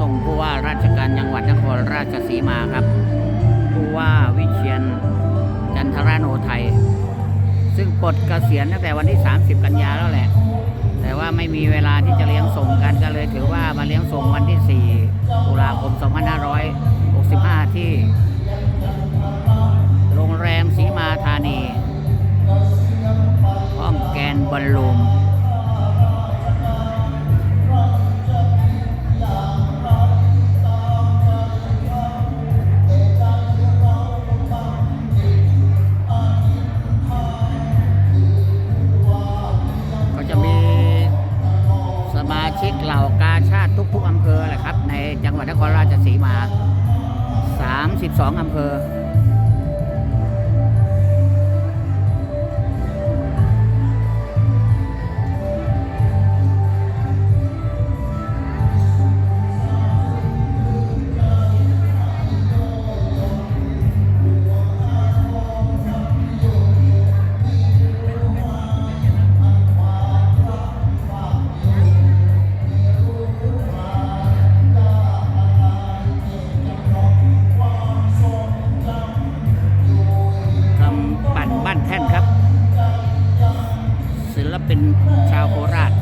ราชการจังหวัดนครราชสีมาครับ ผู้ว่าวิเชียนจันทราโนไทย ซึ่งปลดเกษียณตั้งแต่วันที่ 30 กันยาแล้วแหละ แต่ว่าไม่มีเวลาที่จะเลี้ยงส่งกันก็เลยถือว่ามาเลี้ยงส่งวันที่ 4 ตุลาคม 2565 ที่ โรงแรมสีมาธานี ห้องแกนบอลลูม ชิกเหล่ากาชาติทุกๆอำเภอแหละครับ ในจังหวัดนครราชสีมา 32 อำเภอ ศิลปินชาวโคราช